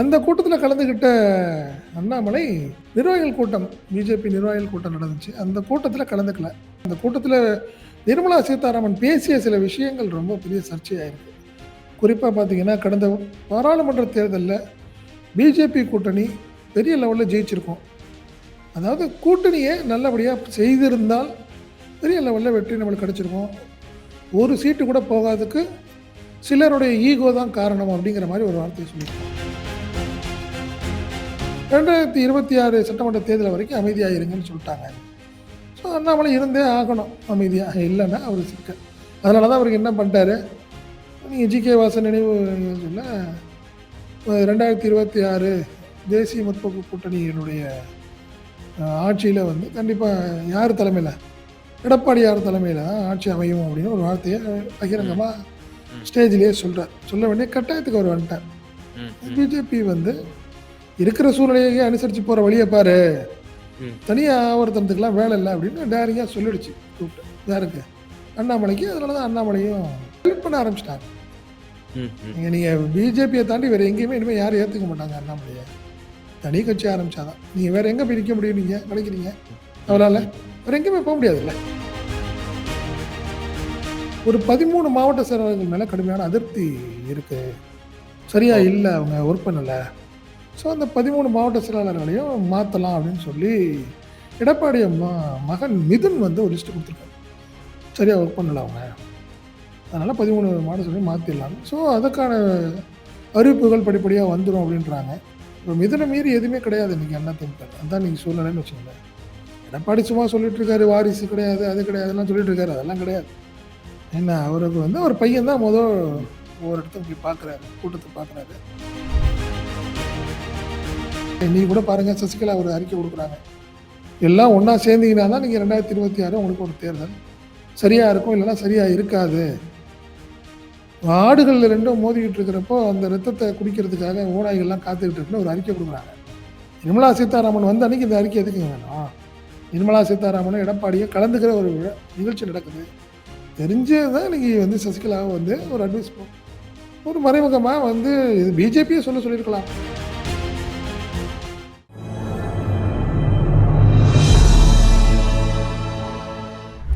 அந்த கூட்டத்தில் கலந்துக்கிட்ட அண்ணாமலை நிர்வாகிகள் கூட்டம் பிஜேபி நிர்வாகிகள் கூட்டம் நடந்துச்சு. அந்த கூட்டத்தில் கலந்துக்கல. அந்த கூட்டத்தில் நிர்மலா சீதாராமன் பேசிய சில விஷயங்கள் ரொம்ப பெரிய சர்ச்சையாயிருக்கு. குறிப்பாக பார்த்தீங்கன்னா கடந்த பாராளுமன்ற தேர்தலில் பிஜேபி கூட்டணி பெரிய லெவலில் ஜெயிச்சிருக்கோம். அதாவது கூட்டணியை நல்லபடியாக செய்திருந்தால் பெரிய லெவலில் வெற்றி நம்மளுக்கு கிடச்சிருக்கோம். ஒரு சீட்டு கூட போகாததுக்கு சிலருடைய ஈகோ தான் காரணம் அப்படிங்கிற மாதிரி ஒரு வார்த்தையை சொல்லியிருக்கோம் ரெண்டாயிரத்தி இருபத்தி ஆறு சட்டமன்ற தேர்தல் வரைக்கும் அமைதியாக இருங்கன்னு சொல்லிட்டாங்க. ஸோ அண்ணாமலை இருந்தே ஆகணும். அமைதியாக இல்லைன்னா அவர் சிக்க. அதனால தான் அவருக்கு என்ன பண்ணிட்டாரு? நீங்கள் ஜிகே வாசன் நினைவு சொல்ல ரெண்டாயிரத்தி இருபத்தி ஆறு தேசிய முற்போக்கு கூட்டணியினுடைய ஆட்சியில் வந்து கண்டிப்பாக யார் தலைமையில்? எடப்பாடியார் தலைமையில் தான் ஆட்சி அமையும் அப்படின்னு ஒரு வார்த்தையை பகிரங்கமாக ஸ்டேஜ்லேயே சொல்கிறார் சொல்ல வேண்டிய கட்டாயத்துக்கு அவர் வந்துட்டார். பிஜேபி வந்து இருக்கிற சூழ்நிலையை அனுசரித்து போகிற வழியை பாரு. தனியாக ஆவர்த்தனத்துக்குலாம் வேலை இல்லை அப்படின்னு டேரிங்காக சொல்லிடுச்சு. கூப்பிட்டு யாருக்கு அண்ணாமலைக்கு அதனால தான் அண்ணாமலையும் ஹெல்ப் பண்ண ஆரம்பிச்சிட்டாங்க. நீங்கள் நீங்கள் பிஜேபியை தாண்டி வேறு எங்கேயுமே இனிமேல் யாரும் ஏற்றுக்க மாட்டாங்க அண்ணாமலையை. தனி கட்சி ஆரம்பிச்சாதான். நீங்கள் வேறு எங்கே போய் நிற்க முடியும் நீங்கள் நினைக்கிறீங்க? அவரால் வேறு எங்கேயுமே போக முடியாதுல்ல? ஒரு பதிமூணு மாவட்ட செயலாளர்கள் மேலே கடுமையான அதிருப்தி இருக்கு. சரியா இல்லை அவங்க ஒர்க் பண்ணலை. ஸோ அந்த பதிமூணு மாவட்ட செயலாளர்களையும் மாற்றலாம் அப்படின்னு சொல்லி எடப்பாடி அம்மா மகன் மிதுன் வந்து ஒரு லிஸ்ட்டு கொடுத்துருக்காரு. சரியாக ஒர்க் பண்ணல அவங்க. அதனால் பதிமூணு மாவட்ட சொல்லி மாற்றிடலாம் ஸோ அதுக்கான அறிவிப்புகள் படிப்படியாக வந்துடும் அப்படின்றாங்க. இப்போ மிதுனை மீறி எதுவுமே கிடையாது இன்றைக்கி அண்ணா திமுக. அதான் நீங்கள் சூழ்நிலைன்னு வச்சுக்கோங்க எடப்பாடி சும்மா சொல்லிட்டு இருக்காரு வாரிசு கிடையாது அது கிடையாது அதெல்லாம் சொல்லிட்டு இருக்காரு. அதெல்லாம் கிடையாது. என்ன அவருக்கு வந்து அவர் பையன் தான் முதல் ஒவ்வொரு இடத்துக்கு போய் பார்க்குறாரு கூட்டத்தை பார்க்குறாரு. நீ கூட பாருங்கள் சசிகலா ஒரு அறிக்கை கொடுக்குறாங்க. எல்லாம் ஒன்றா சேர்ந்தீங்கன்னா தான் நீங்கள் ரெண்டாயிரத்தி இருபத்தி ஆறு உங்களுக்கு ஒரு தேர்தல். சரியாக இருக்கும் இல்லைன்னா சரியாக இருக்காது. ஆடுகள் ரெண்டும் மோதிக்கிட்டு இருக்கிறப்போ அந்த ரத்தத்தை குடிக்கிறதுக்காக ஓநாய்கள்லாம் காத்துக்கிட்டு இருக்குன்னு ஒரு அறிக்கை கொடுக்குறாங்க. நிர்மலா சீதாராமன் வந்து அன்றைக்கி இந்த அறிக்கை எதுக்கு வேணும்? நிர்மலா சீதாராமனும் எடப்பாடியும் கலந்துக்கிற ஒரு நிகழ்ச்சி நடக்குது. தெரிஞ்சு தான் நீங்கள் வந்து சசிகலாவை வந்து ஒரு அட்வைஸ் ஒரு மறைமுகமாக வந்து இது பிஜேபியே சொல்ல சொல்லியிருக்கலாம்.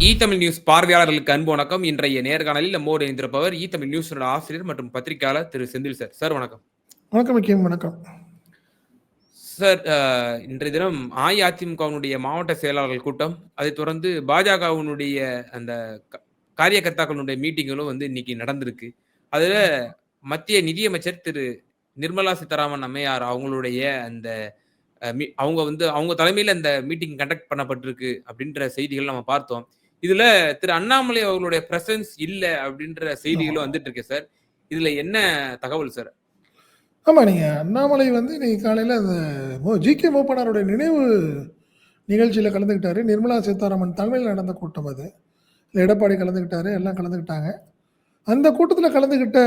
இ தமிழ் நியூஸ் பார்வையாளர்களுக்கு அன்பு வணக்கம். இன்றைய நேர்காணலில் நம்மோடு இணைந்திருப்பவர் இ தமிழ் நியூஸ் ஆசிரியர் மற்றும் பத்திரிகையாளர் திரு செந்தில் சார். சார் வணக்கம். வணக்கம் முக்கியம் வணக்கம். சார் இன்றைய தினம் அஇஅதிமுகவினுடைய மாவட்ட செயலாளர்கள் கூட்டம். அதைத் தொடர்ந்து பாஜகவினுடைய அந்த காரியகர்த்தாக்களுடைய மீட்டிங்களும் வந்து இன்னைக்கு நடந்திருக்கு. அதுல மத்திய நிதியமைச்சர் திரு நிர்மலா சீதாராமன் அம்மையார் அவங்களுடைய அந்த அவங்க வந்து அவங்க தலைமையில அந்த மீட்டிங் கண்டக்ட் பண்ணப்பட்டிருக்கு அப்படின்ற செய்திகள் நம்ம பார்த்தோம். இதுல திரு அண்ணாமலை அவர்களுடைய பிரசன்ஸ் இல்ல அப்படின்ற செய்திகளும் வந்துட்டு இருக்கு சார் இதுல என்ன தகவல் சார் ஆமாம் நீங்கள் அண்ணாமலை வந்து இன்னைக்கு காலையில் அந்த ஜி கே மூப்பனாருடைய நினைவு நிகழ்ச்சியில் கலந்துக்கிட்டாரு நிர்மலா சீதாராமன் தலைமையில் நடந்த கூட்டம் அது. எடப்பாடி கலந்துக்கிட்டாரு எல்லாம் கலந்துக்கிட்டாங்க அந்த கூட்டத்தில் கலந்துக்கிட்ட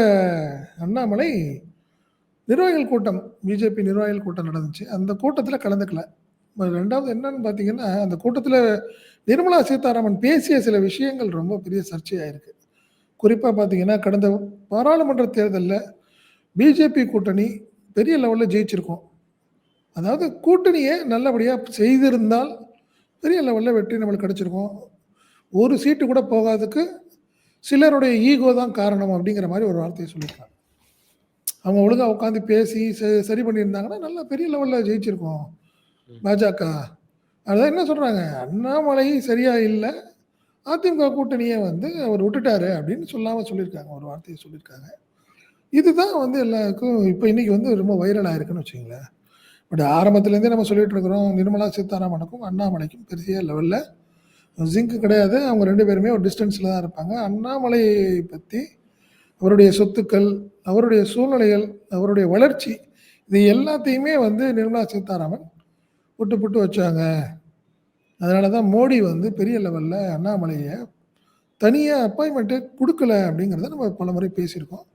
அண்ணாமலை நிர்வாகிகள் கூட்டம் பிஜேபி நிர்வாகிகள் கூட்டம் நடந்துச்சு. அந்த கூட்டத்தில் கலந்துக்கல. ரெண்டாவது என்னன்னு பார்த்தீங்கன்னா அந்த கூட்டத்தில் நிர்மலா சீதாராமன் பேசிய சில விஷயங்கள் ரொம்ப பெரிய சர்ச்சையாயிருக்கு. குறிப்பாக பார்த்தீங்கன்னா கடந்த பாராளுமன்ற தேர்தலில் பிஜேபி கூட்டணி பெரிய லெவலில் ஜெயிச்சிருக்கோம். அதாவது கூட்டணியை நல்லபடியாக செய்திருந்தால் பெரிய லெவலில் வெற்றி நம்மளுக்கு கிடச்சிருக்கும். ஒரு சீட்டு கூட போகாததுக்கு சிலருடைய ஈகோ தான் காரணம் அப்படிங்கிற மாதிரி ஒரு வார்த்தையை சொல்லியிருக்காங்க. அவங்க ஒழுங்காக உட்காந்து பேசி ச- சரி பண்ணியிருந்தாங்கன்னா நல்லா பெரிய லெவலில் ஜெயிச்சிருக்கோம். பாஜக. அதான் என்ன சொல்கிறாங்க அண்ணாமலை சரியாக இல்லை. அதிமுக கூட்டணியை வந்து அவர் விட்டுட்டாரு அப்படின்னு சொல்லாமல் சொல்லியிருக்காங்க. ஒரு வார்த்தையை சொல்லியிருக்காங்க. இதுதான் வந்து எல்லாருக்கும் இப்போ இன்னைக்கு வந்து ரொம்ப வைரல் ஆயிருக்குன்னு வச்சுங்களேன் பட் ஆரம்பத்துலேருந்தே நம்ம சொல்லிட்டு இருக்கிறோம். நிர்மலா சீதாராமனுக்கும் அண்ணாமலைக்கும் பெரிய லெவலில் ஜிங்க் கிடையாது. அவங்க ரெண்டு பேருமே ஒரு டிஸ்டன்ஸில் தான் இருப்பாங்க. அண்ணாமலை பற்றி அவருடைய சொத்துக்கள் அவருடைய சூழ்நிலைகள் அவருடைய வளர்ச்சி இது எல்லாத்தையுமே வந்து நிர்மலா சீதாராமன் விட்டு புட்டு வச்சாங்க. அதனால தான் மோடி வந்து பெரிய லெவலில் அண்ணாமலையை தனியாக அப்பாயின்மெண்ட்டே கொடுக்கல அப்படிங்கிறத நம்ம பல முறை பேசியிருக்கோம்.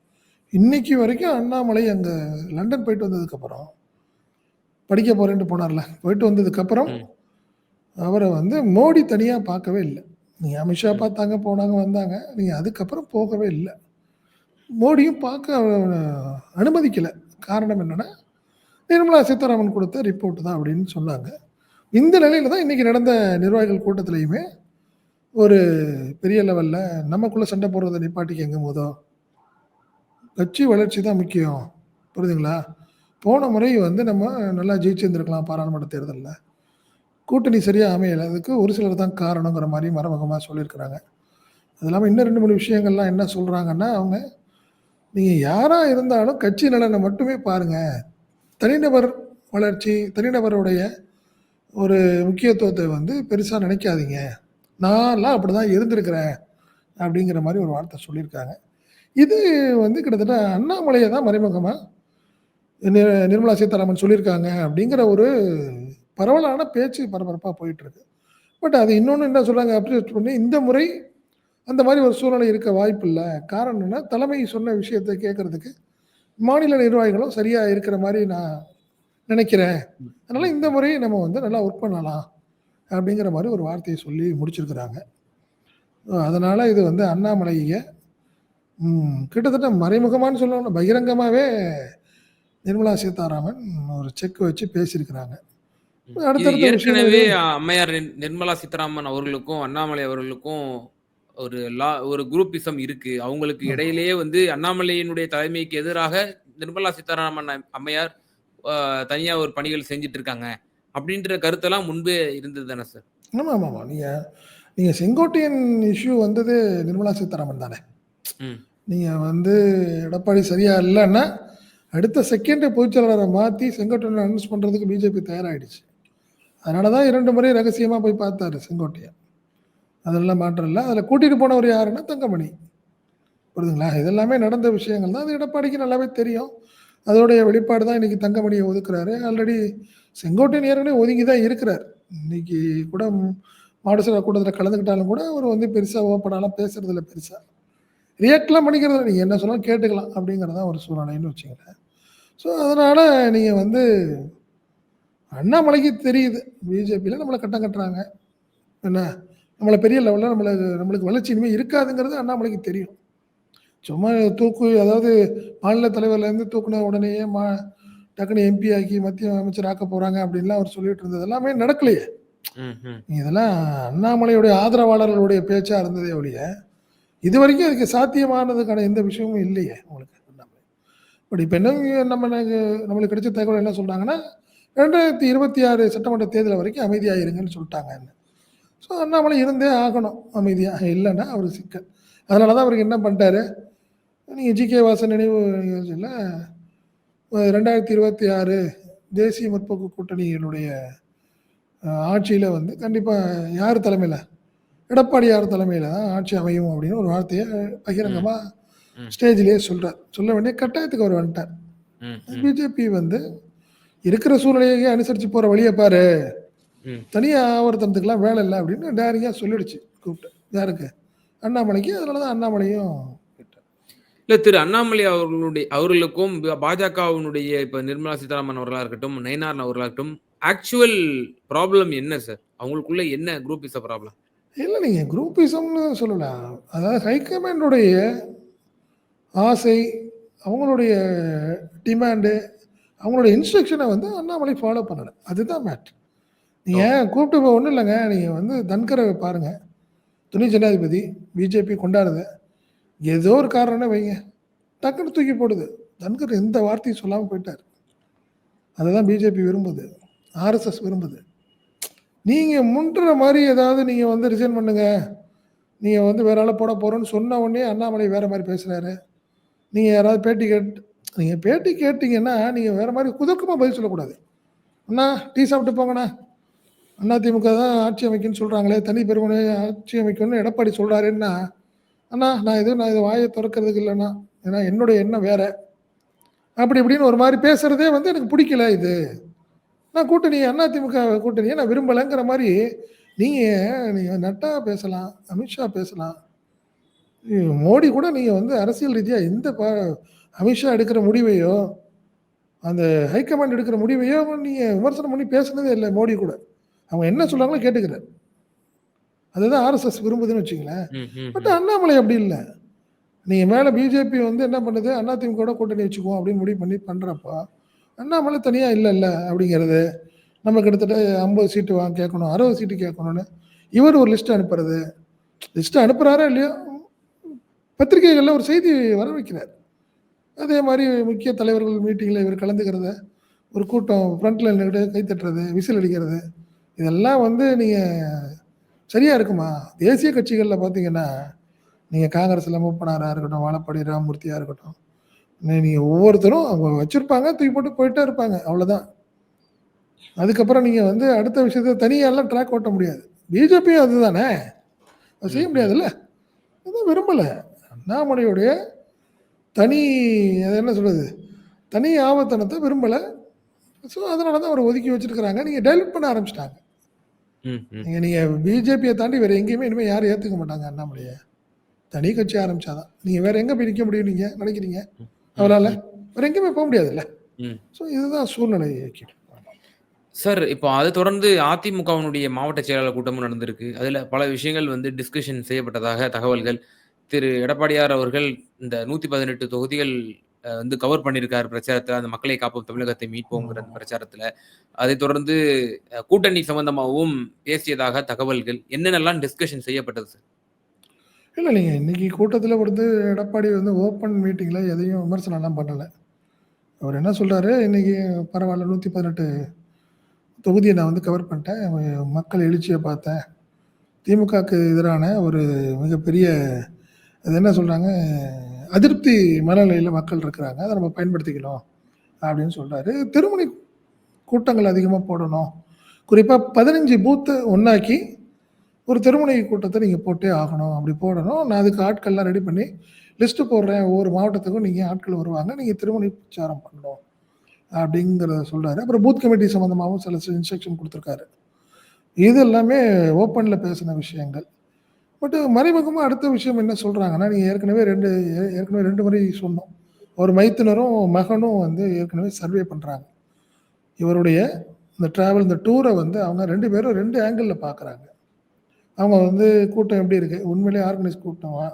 இன்னைக்கு வரைக்கும் அண்ணாமலை அங்கே லண்டன் போயிட்டு வந்ததுக்கப்புறம் படிக்க போகிறேன்ட்டு போனார்ல போயிட்டு வந்ததுக்கப்புறம். அவரை வந்து மோடி தனியாக பார்க்கவே இல்லை. நீங்கள் அமித்ஷா பார்த்தாங்க போனாங்க வந்தாங்க நீங்கள் அதுக்கப்புறம் போகவே இல்லை. மோடியும் பார்க்க அனுமதிக்கலை. காரணம் என்னென்னா நிர்மலா சீதாராமன் கொடுத்த ரிப்போர்ட் தான் அப்படின்னு சொன்னாங்க. இந்த நிலையில் தான் இன்னைக்கு நடந்த நிர்வாகிகள் கூட்டத்திலையுமே ஒரு பெரிய லெவலில் நமக்குள்ளே சண்டை போடுறதை எங்கே போதோ கட்சி வளர்ச்சி தான் முக்கியம். புரியுதுங்களா? போன முறை வந்து நம்ம நல்லா ஜெயிச்சிருந்துருக்கலாம் பாராளுமன்ற தேர்தலில். கூட்டணி சரியாக அமையலை அதுக்கு ஒரு சிலர் தான் காரணங்கிற மாதிரி மரமுகமாக சொல்லியிருக்கிறாங்க. அது இல்லாமல் இன்னும் ரெண்டு மூணு விஷயங்கள்லாம் என்ன சொல்கிறாங்கன்னா அவங்க நீங்கள் யாராக இருந்தாலும் கட்சி நலனை மட்டுமே பாருங்கள் தனிநபர் வளர்ச்சி தனிநபருடைய ஒரு முக்கியத்துவத்தை வந்து பெருசாக நினைக்காதீங்க. நான்லாம் அப்படி தான் இருந்திருக்கிறேன் அப்படிங்கிற மாதிரி ஒரு வார்த்தை சொல்லியிருக்காங்க. இது வந்து கிட்டத்தட்ட அண்ணாமலையை தான் மறைமுகமாக நி- நிர்மலா சீதாராமன் சொல்லியிருக்காங்க அப்படிங்கிற ஒரு பரவலான பேச்சு பரபரப்பாக போயிட்டுருக்கு. பட் அது இன்னொன்று என்ன சொல்கிறாங்க அப்ரிஷியேட் பண்ணி இந்த முறை அந்த மாதிரி ஒரு சூழ்நிலை இருக்க வாய்ப்பு இல்லை காரணம் என்ன தலைமை சொன்ன விஷயத்தை கேட்கறதுக்கு மாநில நிர்வாகிகளும் சரியாக இருக்கிற மாதிரி நான் நினைக்கிறேன். அதனால இந்த முறை நம்ம வந்து நல்லா ஒர்க் பண்ணலாம் அப்படிங்கிற மாதிரி ஒரு வார்த்தையை சொல்லி முடிச்சிருக்கிறாங்க. அதனால இது வந்து அண்ணாமலையை கிட்டத்தட்ட மறைமுகமான்னு சொல்லணும். பகிரங்கமாகவே நிர்மலா சீதாராமன் ஒரு செக் வச்சு பேசியிருக்கிறாங்க. ஏற்கனவே அம்மையார் நிர்- நிர்மலா சீதாராமன் அவர்களுக்கும் அண்ணாமலை அவர்களுக்கும் ஒரு லா ஒரு குரூப்பிசம் இருக்கு. அவங்களுக்கு. இடையிலேயே வந்து அண்ணாமலையினுடைய தலைமைக்கு எதிராக நிர்மலா சீதாராமன் அம்- அம்மையார் ஆஹ், தனியா ஒரு பணிகள் செஞ்சுட்டு இருக்காங்க அப்படின்ற கருத்தெல்லாம் முன்பே இருந்தது தானே சார்? ஆமாம் ஆமாம் ஆமாம் நீங்கள் நீங்கள் செங்கோட்டையன் இஷ்யூ வந்தது நிர்மலா சீதாராமன் தானே. ம். நீங்கள் வந்து எடப்பாடி சரியா இல்லைன்னா அடுத்த செகண்டே பொதுச்செயலாளரை மாற்றி செங்கோட்டையன் அனௌன்ஸ் பண்ணுறதுக்கு பிஜேபி தயாராகிடுச்சு அதனால தான் இரண்டு முறை ரகசியமாக போய் பார்த்தாரு செங்கோட்டையன். அதெல்லாம் மாற்றம் இல்லை. அதில் கூட்டிகிட்டு போனவர் யாருன்னா தங்கமணி. புரியுதுங்களா? இதெல்லாமே நடந்த விஷயங்கள் தான். அது எடப்பாடிக்கு நல்லாவே தெரியும். அதோடைய வெளிப்பாடு தான் இன்னைக்கு தங்கமணியை ஒதுக்குறாரு. ஆல்ரெடி செங்கோட்டையன் ஏற்கனவே ஒதுங்கி தான் இருக்கிறார். இன்னைக்கு கூட மாடசில கூட்டத்தில் கலந்துக்கிட்டாலும் கூட அவர் வந்து பெருசாக ஓப்பனாலாம் பேசுறதில்ல பெருசாக ரியாக்ட்லாம் பண்ணிக்கிறது நீங்கள் என்ன சொன்னாலும் கேட்டுக்கலாம் அப்படிங்கிறதான் ஒரு சூழ்நிலைன்னு வச்சுக்கிறேன் ஸோ அதனால் நீங்கள் வந்து அண்ணாமலைக்கு தெரியுது. பிஜேபியில் நம்மளை கட்டம் கட்டுறாங்க. என்ன? நம்மளை பெரிய லெவலில் நம்மளை நம்மளுக்கு வளர்ச்சி இனிமேல் இருக்காதுங்கிறது அண்ணாமலைக்கு தெரியும். சும்மா தூக்கு அதாவது மாநில தலைவர்லேருந்து தூக்குன உடனேயே மா டக்குனு எம்பி ஆக்கி மத்திய அமைச்சர் ஆக்க போகிறாங்க அப்படின்லாம் அவர் சொல்லிட்டு இருந்தது. எல்லாமே நடக்கலையே. இதெல்லாம் அண்ணாமலையுடைய ஆதரவாளர்களுடைய பேச்சா இருந்ததே ஒழிய இது வரைக்கும் அதுக்கு சாத்தியமானதுக்கான எந்த விஷயமும் இல்லையே உங்களுக்கு பட் இப்போ என்ன நம்ம நம்மளுக்கு கிடைச்ச தகவல் என்ன சொல்றாங்கன்னா ரெண்டாயிரத்தி இருபத்தி ஆறு சட்டமன்ற தேர்தல் வரைக்கும் அமைதியாயிருங்கன்னு சொல்லிட்டாங்க ஸோ அண்ணாமலை இருந்தே ஆகணும். அமைதியாக இல்லைன்னா அவர் சிக்கல். அதனால தான் அவருக்கு என்ன பண்ணிட்டாரு? நீங்கள் ஜிகே வாசன் நினைவு நிகழ்ச்சியில் ரெண்டாயிரத்தி இருபத்தி ஆறு தேசிய முற்போக்கு கூட்டணியினுடைய ஆட்சியில் வந்து கண்டிப்பாக யார் தலைமையில்? எடப்பாடியார் தலைமையில் தான் ஆட்சி அமையும் அப்படின்னு ஒரு வார்த்தையை பகிரங்கமாக. ஸ்டேஜ்லேயே சொல்கிறார் சொல்ல வேண்டிய கட்டாயத்துக்கு அவர் வந்துட்டார். பிஜேபி வந்து இருக்கிற சூழ்நிலையை அனுசரித்து போகிற வழியை பாரு. தனியாக ஆவர்த்தனத்துக்குலாம் வேலை இல்லை அப்படின்னு டேரிங்காக சொல்லிடுச்சு கூப்பிட்டு. யாருக்கு? அண்ணாமலைக்கு. அதனால தான் அண்ணாமலையும். இல்ல திரு அண்ணாமலை அவர்களுடைய அவர்களுக்கும் பாஜகவினுடைய இப்ப நிர்மலா சீதாராமன் அவர்களா இருக்கட்டும் நயனார் அவர்களா இருக்கட்டும் ஆக்சுவல் ப்ராப்ளம் என்ன சார் அவங்களுக்குள்ள என்ன குரூப் இஸ் ப்ராப்ளம் இல்லை நீங்கள் குரூப்பிசம்னு சொல்லலாம் அதாவது ஹைகமாண்டுடைய ஆசை அவங்களுடைய டிமாண்டு அவங்களுடைய இன்ஸ்ட்ரக்ஷனை வந்து அண்ணாமலை ஃபாலோ பண்ணலை. அதுதான் மேட்ரு நீங்கள் கூப்பிட்டு இப்போ ஒன்றும் இல்லைங்க. நீங்கள் வந்து தன்கரை பாருங்கள் துணை ஜனாதிபதி பிஜேபி கொண்டாடுது. ஏதோ ஒரு காரணம்னு வைங்க. டக்குன்னு தூக்கி போடுது. தன்கர் எந்த வார்த்தையும் சொல்லாமல் போயிட்டார். அதுதான் பிஜேபி விரும்புது. ஆர்எஸ்எஸ் விரும்புது. நீங்கள் முன்ற மாதிரி ஏதாவது நீங்கள் வந்து ரிசைன் பண்ணுங்கள் நீங்கள் வந்து வேற ஆளை போட போகிறோன்னு சொன்ன உடனே அண்ணாமலை வேறு மாதிரி பேசுகிறாரு நீங்கள் யாராவது பேட்டி கேட் நீங்கள் பேட்டி கேட்டிங்கன்னா நீங்கள் வேறு மாதிரி குதர்க்கமாக பதில் சொல்லக்கூடாது. அண்ணா டீ சாப்பிட்டு போங்கண்ணா. அண்ணா திமுக தான் ஆட்சி அமைக்குன்னு சொல்கிறாங்களே தனி பெருமனை ஆட்சி அமைக்கும்னு எடப்பாடி சொல்கிறாருன்னா அண்ணா நான் எதுவும் நான் இது வாயை திறக்கிறதுக்கு இல்லைண்ணா. ஏன்னா என்னுடைய எண்ணம் வேற. அப்படி இப்படின்னு ஒரு மாதிரி பேசுகிறதே வந்து எனக்கு பிடிக்கல இது. நான் கூட்டணி அண்ணா திமுக கூட்டணியை நான் விரும்பலைங்கிற மாதிரி நீங்கள் நீங்கள் நட்டா பேசலாம் அமித்ஷா பேசலாம். மோடி கூட நீங்கள் வந்து அரசியல் ரீதியாக எந்த ப அமித்ஷா எடுக்கிற முடிவையோ அந்த ஹைகமாண்ட் எடுக்கிற முடிவையோ நீங்கள் விமர்சனம் பண்ணி பேசுனதே இல்லை மோடி கூட. அவங்க என்ன சொல்கிறாங்களோ கேட்டுக்கிறார் அதுதான் ஆர்எஸ்எஸ் விரும்புதுன்னு வச்சுங்களேன் பட் அண்ணாமலை அப்படி இல்லை. நீங்கள் மேலே பிஜேபி வந்து என்ன பண்ணுது? அதிமுக கூட்டணி வச்சுக்குவோம் அப்படின்னு முடிவு பண்ணி பண்ணுறப்போ அண்ணாமலை தனியாக இல்லை இல்லை அப்படிங்கிறது நம்ம கிட்டத்தட்ட ஐம்பது சீட்டு வாங்க கேட்கணும் அறுபது சீட்டு கேட்கணும்னு இவர் ஒரு லிஸ்ட் அனுப்புறது. லிஸ்ட் அனுப்புகிறாரா இல்லையோ? பத்திரிகைகளில் ஒரு செய்தி வர வைக்கிறார். அதே மாதிரி முக்கிய தலைவர்கள் மீட்டிங்கில் இவர் கலந்துக்கிறத ஒரு கூட்டம் ஃப்ரண்ட்டில் நின்றுட்டு கை தட்டுறது விசில் அடிக்கிறது இதெல்லாம் வந்து நீங்கள் சரியாக இருக்குமா? தேசிய கட்சிகளில் பார்த்தீங்கன்னா நீங்கள் காங்கிரஸில் மூப்பனாராக இருக்கட்டும் வாழப்பாடி ராமமூர்த்தியாக இருக்கட்டும் நீங்கள் ஒவ்வொருத்தரும் அவங்க வச்சுருப்பாங்க தூக்கி போட்டு போயிட்டே இருப்பாங்க அவ்வளோதான் அதுக்கப்புறம் நீங்கள் வந்து அடுத்த விஷயத்த தனியாலாம் ட்ராக் ஓட்ட முடியாது. பிஜேபியும் அதுதானே? அது செய்ய முடியாதுல்ல? அதான் விரும்பலை. அண்ணாமலையுடைய தனி அது என்ன சொல்கிறது தனி ஆபத்தனத்தை விரும்பலை. ஸோ அதனால தான் அவரை ஒதுக்கி வச்சிருக்கிறாங்க. நீங்கள் டைலட் பண்ண ஆரம்பிச்சிட்டாங்க. நீங்கள் நீங்கள் பிஜேபியை தாண்டி வேறு எங்கேயுமே இனிமேல் யாரும் ஏற்றுக்க மாட்டாங்க அண்ணாமலையை. தனி கட்சி ஆரம்பிச்சாதான். நீங்கள் வேறு எங்கே போய் நிற்க முடியும் நீங்கள் நினைக்கிறீங்க? அவரால்? வேறு எங்கேயுமே போக முடியாதுல்ல. ஸோ இதுதான் சூழ்நிலை சார் இப்போ அதை தொடர்ந்து அதிமுகவினுடைய மாவட்ட செயலாளர் கூட்டமும் நடந்திருக்கு. அதில் பல விஷயங்கள் வந்து டிஸ்கஷன் செய்யப்பட்டதாக தகவல்கள். திரு. எடப்பாடியார் அவர்கள் இந்த நூற்றி பதினெட்டு தொகுதிகள் வந்து கவர் பண்ணியிருக்காரு பிரச்சாரத்தில். அந்த மக்களை காப்போம் தமிழகத்தை மீட்போங்கிற பிரச்சாரத்தில். அதை தொடர்ந்து கூட்டணி சம்பந்தமாகவும் பேசியதாக தகவல்கள். என்னென்னலாம் டிஸ்கஷன் செய்யப்பட்டது சார் இல்லை நீங்கள் இன்னைக்கு கூட்டத்தில் வந்து எடப்பாடி வந்து ஓப்பன் மீட்டிங்கில் எதையும் விமர்சனம்லாம் பண்ணலை. அவர் என்ன சொல்கிறாரு இன்னைக்கு பரவாயில்ல நூற்றி பதினெட்டு தொகுதியை நான் வந்து கவர் பண்ணிட்டேன். மக்கள் எழுச்சியை பார்த்தேன். திமுகவுக்கு எதிரான ஒரு மிகப்பெரிய அது என்ன சொல்கிறாங்க அதிருப்தி மனநிலையில் மக்கள் இருக்கிறாங்க. அதை நம்ம பயன்படுத்திக்கணும் அப்படின்னு சொல்கிறாரு திருமணி கூட்டங்கள் அதிகமாக போடணும். குறிப்பாக பதினஞ்சு பூத்தை ஒன்றாக்கி ஒரு திருமணி கூட்டத்தை நீங்கள் போட்டே ஆகணும். அப்படி போடணும். நான் அதுக்கு ஆட்கள்லாம் ரெடி பண்ணி லிஸ்ட்டு போடுறேன். ஒவ்வொரு மாவட்டத்துக்கும் நீங்கள் ஆட்கள் வருவாங்க. நீங்கள் திருமணி பிரச்சாரம் பண்ணணும் அப்படிங்கிறத சொல்கிறாரு அப்புறம் பூத் கமிட்டி சம்மந்தமாகவும் சில இன்ஸ்ட்ரக்ஷன் கொடுத்துருக்காரு. இது எல்லாமே ஓப்பனில் பேசின விஷயங்கள். பட் மறைமுகமாக அடுத்த விஷயம் என்ன சொல்கிறாங்கன்னா நீங்கள் ஏற்கனவே ரெண்டு ஏற்கனவே ரெண்டு முறை சொன்னோம். ஒரு மைத்துனரும் மகனும் வந்து ஏற்கனவே சர்வே பண்ணுறாங்க இவருடைய இந்த ட்ராவல் இந்த டூரை வந்து அவங்க ரெண்டு பேரும் ரெண்டு ஆங்கிளில் பார்க்குறாங்க அவங்க வந்து கூட்டம் எப்படி இருக்குது உண்மையிலேயே ஆர்கனைஸ் கூட்டமா?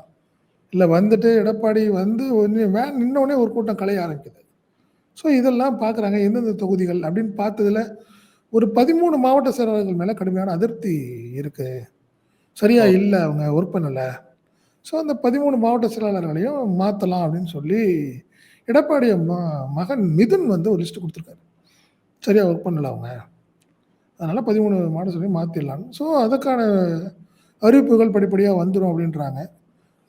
இல்லை வந்துட்டு எடப்பாடி வந்து ஒன்று வேன் நின்னோடனே ஒரு கூட்டம் கலைய ஆரம்பிக்குது. ஸோ இதெல்லாம் பார்க்குறாங்க எந்தெந்த தொகுதிகள் அப்படின்னு பார்த்ததுல ஒரு பதிமூணு மாவட்ட செயலாளர்கள் மேலே கடுமையான அதிருப்தி இருக்குது சரியா இல்லை அவங்க ஒர்க் பண்ணலை. ஸோ அந்த பதிமூணு மாவட்ட செயலாளர்களையும் மாற்றலாம் அப்படின்னு சொல்லி எடப்பாடி ம மகன் மிதுன் வந்து ஒரு லிஸ்ட் கொடுத்துருக்காரு. சரியா ஒர்க் பண்ணல அவங்க. அதனால் பதிமூணு மாவட்ட சொல்லி மாற்றிடலாம் ஸோ அதுக்கான அறிவிப்புகள் படிப்படியாக வந்துடும் அப்படின்றாங்க.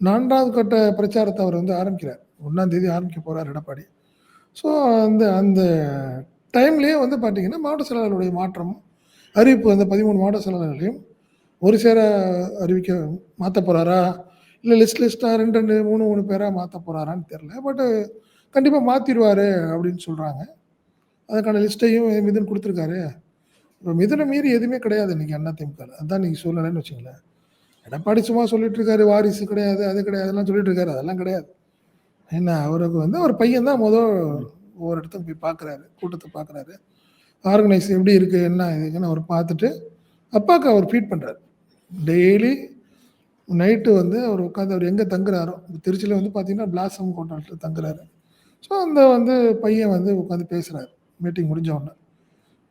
நான்காவது கட்ட பிரச்சாரத்தை அவர் வந்து ஆரம்பிக்கிறார். ஒன்றாம் தேதி ஆரம்பிக்க போகிறார் எடப்பாடி. ஸோ அந்த அந்த டைம்லேயே வந்து பார்த்தீங்கன்னா மாவட்ட செயலாளருடைய மாற்றம் அறிவிப்பு அந்த பதிமூணு மாவட்ட செயலாளர்களையும் ஒரு சேர அறிவிக்க மாற்ற போகிறாரா இல்லை லிஸ்ட் லிஸ்ட்டாக ரெண்டு ரெண்டு மூணு மூணு பேராக மாற்ற போகிறாரான்னு தெரில பட்டு கண்டிப்பாக மாற்றிடுவார் அப்படின்னு சொல்கிறாங்க அதுக்கான லிஸ்ட்டையும் மிதன் கொடுத்துருக்காரு. இப்போ மிதுனை மீறி எதுவுமே கிடையாது இன்றைக்கி அண்ணா திமுக அதான் நீங்கள் சூழ்நிலைன்னு வச்சுங்களேன் எடப்பாடி சும்மா சொல்லிட்டு இருக்காரு வாரிசு கிடையாது அது கிடையாது அதெல்லாம் சொல்லிட்டு இருக்காரு. அதெல்லாம் கிடையாது. என்ன அவருக்கு வந்து அவர் பையன் தான் முதல் ஒவ்வொரு இடத்துக்கு போய் பார்க்குறாரு கூட்டத்தை பார்க்குறாரு ஆர்கனைஸ் எப்படி இருக்குது என்ன இதுக்குன்னு அவர் பார்த்துட்டு அப்பாவுக்கு அவர் ஃபீட் பண்ணுறாரு டெய்லி நைட்டு வந்து அவர் உட்காந்து அவர் எங்கே தங்குறாரோ திருச்சியில் வந்து பார்த்தீங்கன்னா பிளாசம் ஹோட்டலில் தங்குறாரு. ஸோ அந்த வந்து பையன் வந்து உட்காந்து பேசுகிறாரு மீட்டிங் முடிஞ்ச உடனே.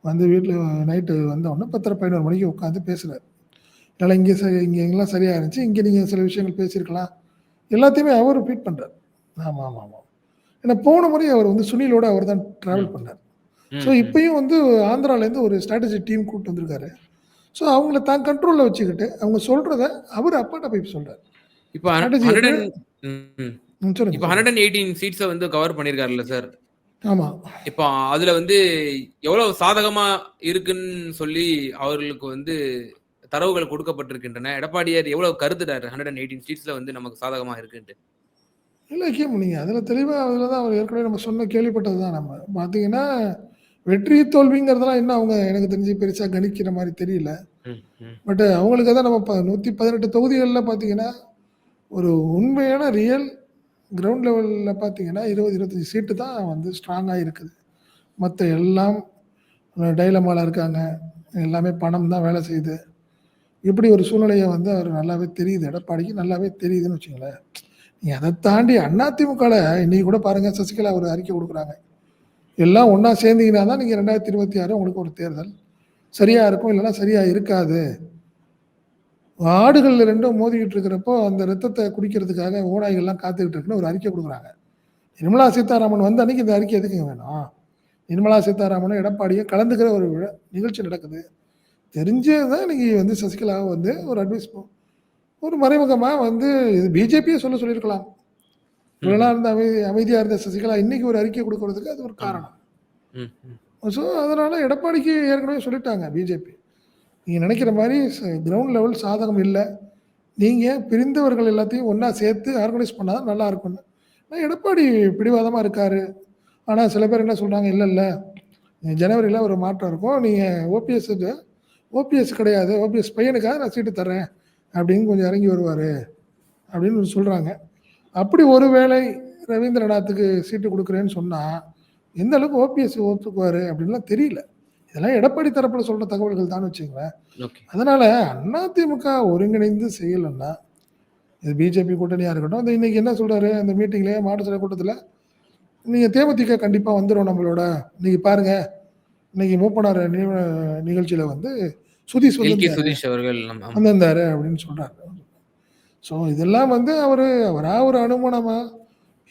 வந்து வீட்டில் நைட்டு வந்த உடனே பத்தரை பதினோரு மணிக்கு உட்காந்து பேசுகிறாரு இல்லை இங்கே சரி இங்கே எங்கெல்லாம் சரியாக இருந்துச்சு இங்கே நீங்கள் சில விஷயங்கள் பேசியிருக்கலாம். எல்லாத்தையுமே அவர் ஃபீட் பண்ணுறாரு ஆமாம் ஆமாம் ஆமாம் ஏன்னா போன முறை அவர் வந்து சுனிலோட அவர் தான் ட்ராவல் பண்ணார். ஸோ இப்பயும் வந்து ஆந்திராலேருந்து ஒரு ஸ்ட்ராட்டஜி டீம் கூப்பிட்டு வந்திருக்காரு. ஸோ அவங்கள தான் கண்ட்ரோலில் வச்சுக்கிட்டு அவங்க சொல்கிறத அவர் அப்பாட்ட போய் சொல்கிறார் இப்போ ஹண்ட்ரட் இப்போ ஹண்ட்ரட் அண்ட் எயிட்டீன் சீட்ஸை வந்து கவர் பண்ணியிருக்காருல்ல சார் ஆமாம் இப்போ அதுல வந்து எவ்வளவு சாதகமா இருக்குன்னு சொல்லி அவர்களுக்கு வந்து தரவுகள் கொடுக்கப்பட்டிருக்கின்றன. எடப்பாடியார் எவ்வளவு கருதுறாரு ஹண்ட்ரட் அண்ட் எயிட்டீன் சீட்ஸ்ல வந்து நமக்கு சாதகமா இருக்குன்ட்டு? இல்லை கேம் நீங்கள் அதில் தெளிவாக அதில் தான் அவர் ஏற்கனவே நம்ம சொன்ன கேள்விப்பட்டது தான் நம்ம. பார்த்தீங்கன்னா வெற்றி தோல்விங்கிறதுலாம் இன்னும் அவங்க எனக்கு தெரிஞ்சு பெருசாக கணிக்கிற மாதிரி தெரியல. பட் அவங்களுக்கு தான் நம்ம நூத்தி நூற்றி பதினெட்டு தொகுதிகளில் பார்த்தீங்கன்னா ஒரு உண்மையான ரியல் கிரவுண்ட் லெவலில் பார்த்தீங்கன்னா இருபது இருபத்தஞ்சி சீட்டு தான் வந்து ஸ்ட்ராங்காக இருக்குது. மற்ற எல்லாம் டைலமாவில் இருக்காங்க. எல்லாமே பணம் தான் வேலை செய்யுது. இப்படி ஒரு சூழ்நிலையை வந்து அவர் நல்லாவே தெரியுது. எடப்பாடிக்கு நல்லாவே தெரியுதுன்னு வச்சுங்களேன் நீ அதை தாண்டி அதிமுகவில் இன்னைக்கு கூட பாருங்கள் சசிகலா ஒரு அறிக்கை கொடுக்குறாங்க. எல்லாம் ஒன்றா சேர்ந்தீங்கன்னா தான் நீங்கள் ரெண்டாயிரத்தி இருபத்தி ஆறு உங்களுக்கு ஒரு தேர்தல். சரியாக இருக்கும் இல்லைன்னா சரியாக இருக்காது. ஆடுகள் ரெண்டும் மோதிக்கிட்டு இருக்கிறப்போ அந்த ரத்தத்தை குடிக்கிறதுக்காக ஓநாய்கள்லாம் காத்துக்கிட்டு இருக்குன்னு ஒரு அறிக்கை கொடுக்குறாங்க. நிர்மலா சீதாராமன் வந்து அன்னைக்கு இந்த அறிக்கை எதுக்கு வேணும்? நிர்மலா சீதாராமனும் எடப்பாடியும் கலந்துக்கிற ஒரு நிகழ்ச்சி நடக்குது. தெரிஞ்சே தான் நீங்கள் வந்து சசிகலாவை வந்து ஒரு அட்வைஸ் ஒரு மறைமுகமாக வந்து இது பிஜேபியே சொல்ல சொல்லியிருக்கலாம். இவ்வளோ இருந்த அமைதி அமைதியாக இருந்த சசிகலா இன்னைக்கு ஒரு அறிக்கை கொடுக்கறதுக்கு அது ஒரு காரணம். ஸோ அதனால் எடப்பாடிக்கு ஏற்கனவே சொல்லிட்டாங்க பிஜேபி. நீங்கள் நினைக்கிற மாதிரி கிரவுண்ட் லெவல் சாதகம் இல்லை. நீங்கள் பிரிந்தவர்கள் எல்லாத்தையும் ஒன்றா சேர்த்து ஆர்கனைஸ் பண்ணால் நல்லா இருக்கும்னு. ஆனால் எடப்பாடி பிடிவாதமாக இருக்கார். ஆனால் சில பேர் என்ன சொல்கிறாங்க இல்லை இல்லை. ஜனவரியில் ஒரு மாற்றம் இருக்கும். நீங்கள் ஓபிஎஸ்க்கு ஓபிஎஸ் கிடையாது. ஓபிஎஸ் பையனுக்காக நான் சீட்டு தர்றேன். அப்படின்னு கொஞ்சம் இறங்கி வருவார். அப்படின்னு சொல்கிறாங்க அப்படி ஒருவேளை ரவீந்திரநாத்துக்கு சீட்டு கொடுக்குறேன்னு சொன்னால் எந்த அளவுக்கு ஓபிஎஸ் ஒத்துக்குவார் அப்படின்லாம் தெரியல. இதெல்லாம் எடப்பாடி தரப்பில் சொல்கிற தகவல்கள் தான் வச்சுங்களேன் ஓகே. அதனால் அதிமுக ஒருங்கிணைந்து செய்யலைன்னா இது பிஜேபி கூட்டணியாக இருக்கட்டும் அந்த இன்னைக்கு என்ன சொல்கிறாரு அந்த மீட்டிங்லேயே மாவட்ட செயலர் கூட்டத்தில் நீங்கள் தேமுதிக கண்டிப்பாக வந்துடும் நம்மளோட. இன்னைக்கு பாருங்க இன்னைக்கு மூப்பனார் நிகழ்ச்சியில் வந்து சுதீஷ் வந்து. வந்திருந்தாரு அப்படின்னு சொல்றாரு. ஸோ இதெல்லாம் வந்து அவர் அவரா ஒரு அனுமானமா?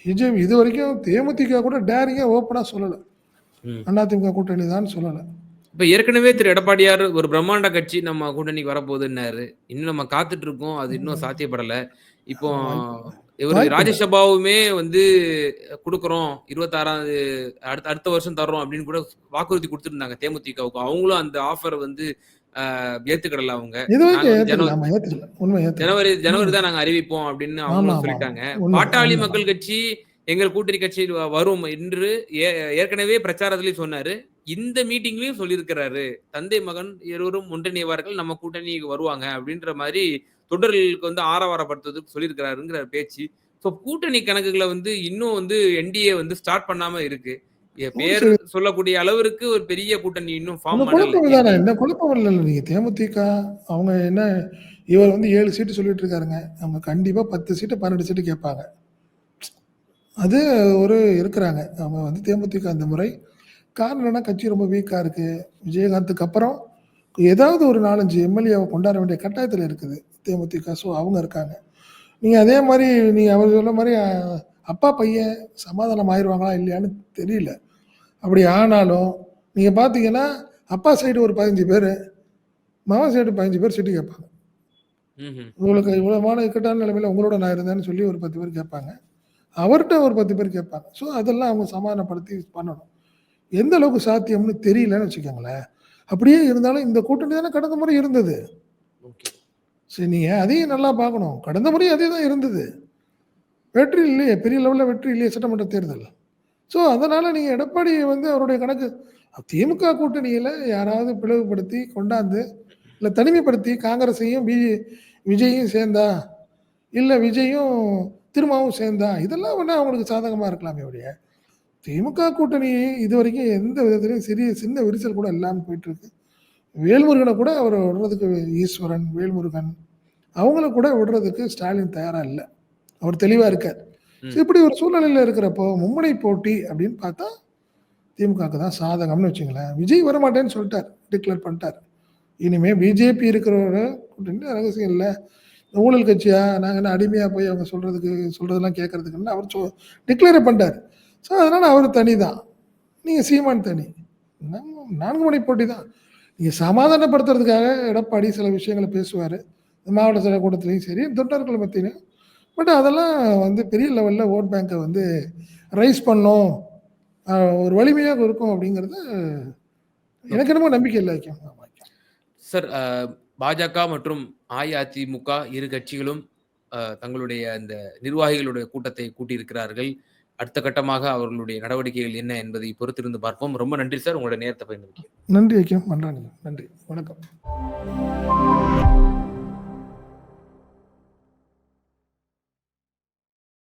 பிஜேபி இது வரைக்கும் தேமுதிக கூட டேரிங்காக ஓப்பனாக சொல்லலை. அதிமுக கூட்டணி தான் சொல்லலை. இப்ப ஏற்கனவே திரு எடப்பாடியார் ஒரு பிரம்மாண்ட கட்சி நம்ம கூட்டணிக்கு வரப்போகுதுன்னாரு. இன்னும் நம்ம காத்துட்டு இருக்கோம் அது இன்னும் சாத்தியப்படல. இப்போ இவர். ராஜ்யசபாவுமே வந்து கொடுக்குறோம். இருபத்தாறாவது அடுத்த அடுத்த வருஷம் தர்றோம் அப்படின்னு கூட வாக்குறுதி கொடுத்துருந்தாங்க தேமுதிகவுக்கு. அவங்களும் அந்த ஆஃபர் வந்து ஏத்துக்கிடல அவங்க. ஜனவரி- ஜனவரி தான் நாங்க அறிவிப்போம் அப்படின்னு அவங்களும் ஆமா. சொல்லிட்டாங்க. பாட்டாளி. மக்கள் கட்சி எங்கள் கூட்டணி கட்சியில் வ- வரும் என்று ஏ- ஏற்கனவே பிரச்சாரத்திலையும் சொன்னாரு. இந்த மீட்டிங்லயும் சொல்லியிருக்கிறாரு. தந்தை மகன் இருவரும் ஒன்றிணைவார்கள் நம்ம கூட்டணிக்கு வருவாங்க அப்படின்ற மாதிரி தொடர்களுக்கு வந்து ஆரவாரப்படுத்துறதுக்கு சொல்லியிருக்கிறாருங்கிற பேச்சு. ஸோ கூட்டணி கணக்குகளை வந்து இன்னும் வந்து என்டிஏ வந்து ஸ்டார்ட் பண்ணாம இருக்கு. பேர் சொல்லக்கூடிய அளவிற்கு ஒரு பெரிய கூட்டணி இன்னும் குழப்பம் தானே? இந்த குழப்பம் இல்லை நீங்கள் தேமுதிக அவங்க என்ன இவர் வந்து ஏழு சீட்டு சொல்லிட்டு இருக்காருங்க. அவங்க கண்டிப்பாக பத்து சீட்டு பன்னெண்டு சீட்டு கேட்பாங்க. அது ஒரு இருக்கிறாங்க. அவங்க வந்து தேமுதிக அந்த முறை. காரணம் என்னன்னா கட்சி ரொம்ப வீக்காக இருக்குது விஜயகாந்துக்கு அப்புறம் ஏதாவது ஒரு நாலஞ்சு எம்எல்ஏவை கொண்டாட வேண்டிய கட்டாயத்தில் இருக்குது தேமுதிக. ஸோ அவங்க இருக்காங்க. நீங்கள் அதே மாதிரி நீங்கள் அவர் சொல்ல மாதிரி அப்பா பையன் சமாதானம் ஆயிடுவாங்களா இல்லையான்னு தெரியல. அப்படி ஆனாலும் நீங்கள் பார்த்தீங்கன்னா அப்பா சைடு ஒரு பதினஞ்சு பேர் மகன் சைடு பதினஞ்சு பேர் சீட்டு கேட்பாங்க. உங்களுக்கு இவ்வளோமான இக்கட்டான நிலைமையில் உங்களோட நான் இருந்தேன்னு சொல்லி ஒரு பத்து பேர் கேட்பாங்க. அவர்கிட்ட ஒரு பத்து பேர் கேட்பாங்க. ஸோ அதெல்லாம் அவங்க சமாதானப்படுத்தி பண்ணணும். எந்த அளவுக்கு சாத்தியம்னு தெரியலன்னு வச்சுக்கோங்களேன். அப்படியே இருந்தாலும் இந்த கூட்டணி தானே கடந்த முறை இருந்தது. சரி நீங்கள் அதையும் நல்லா பார்க்கணும். கடந்த முறை அதே தான் இருந்தது. வெற்றி இல்லையே பெரிய லெவலில் வெற்றி இல்லையே சட்டமன்ற தேர்தல் ஸோ அதனால் நீங்கள் எடப்பாடி வந்து அவருடைய கணக்கு திமுக கூட்டணியில் யாராவது பிளவுபடுத்தி கொண்டாந்து இல்லை தனிமைப்படுத்தி காங்கிரஸையும் பி விஜயும் சேர்ந்தா இல்லை விஜயும் திருமாவும் சேர்ந்தா இதெல்லாம் ஒன்று அவங்களுக்கு சாதகமாக இருக்கலாமே உடைய திமுக கூட்டணி இது வரைக்கும் எந்த விதத்துலையும் சிறிய சின்ன விரிசல் கூட இல்லாமல் போயிட்டுருக்கு. வேல்முருகனை கூட அவர் விடுறதுக்கு ஈஸ்வரன் வேல்முருகன் அவங்கள கூட விடுறதுக்கு ஸ்டாலின் தயாராக இல்லை. அவர் தெளிவாக இருக்கார். இப்படி ஒரு சூழ்நிலையில் இருக்கிறப்போ மும்முனை போட்டி அப்படின்னு பார்த்தா திமுகவுக்கு தான் சாதகம்னு வச்சுங்களேன். விஜய் வரமாட்டேன்னு சொல்லிட்டார் டிக்ளேர் பண்ணிட்டார். இனிமே பிஜேபி இருக்கிறவங்க கூட்டணி ரகசியம் இல்லை ஊழல் கட்சியா நாங்கள் என்ன அடிமையாக போய் அவங்க சொல்கிறதுக்கு சொல்கிறதெல்லாம் கேட்கறதுக்குன்னு அவர் சொ டிக்ளேர் பண்ணிட்டார். ஸோ அதனால் அவர் தனி தான். நீங்கள் சீமான் தனி. நான்கு மணி போட்டி தான். நீங்கள் சமாதானப்படுத்துறதுக்காக எடப்பாடி சில விஷயங்களை பேசுவார். மாவட்ட செயலர் கூட்டத்துலேயும் சரி தொண்டர்கள் மத்தியிலையும். பட் அதெல்லாம் வந்து பெரிய லெவலில் ஓட் பேங்கை வந்து ரைஸ் பண்ணும். ஒரு வலிமையாக இருக்கும் அப்படிங்கிறது எனக்கு என்னமோ நம்பிக்கை இல்லை. சார் பாஜக மற்றும் அஇஅதிமுக இரு கட்சிகளும் தங்களுடைய அந்த நிர்வாகிகளுடைய கூட்டத்தை கூட்டியிருக்கிறார்கள். அடுத்த கட்டமாக அவர்களுடைய நடவடிக்கைகள் என்ன என்பதை பொறுத்திருந்து பார்ப்போம். ரொம்ப நன்றி சார் உங்களுடைய நேரத்தை பயன்படுத்தி நன்றி ஐக்கியம். நன்றி. வணக்கம்.